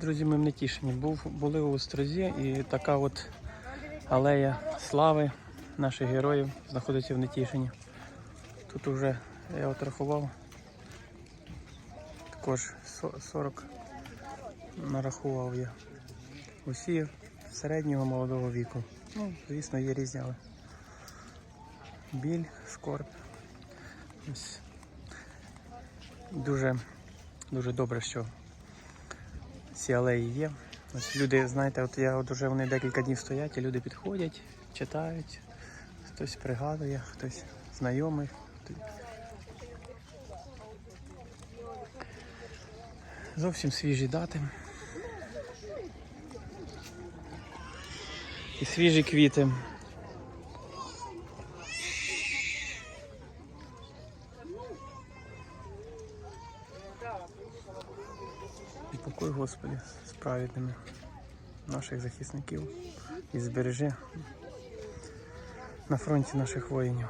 Друзі, ми в Нетішині. Був, були у Острозі і така от алея слави наших героїв знаходиться в Нетішині. Тут вже я от рахував. Також 40 нарахував я. Усі середнього молодого віку. Ну, звісно, є різні, але біль, скорб. Ось. Дуже, дуже добре, що ці алеї є. Ось люди, знаєте, от я от вже вони декілька днів стоять, і люди підходять, читають, хтось пригадує, хтось знайомий. Зовсім свіжі дати. І свіжі квіти. І покой, Господи, з праведними наших захисників і збережи на фронті наших воїнів.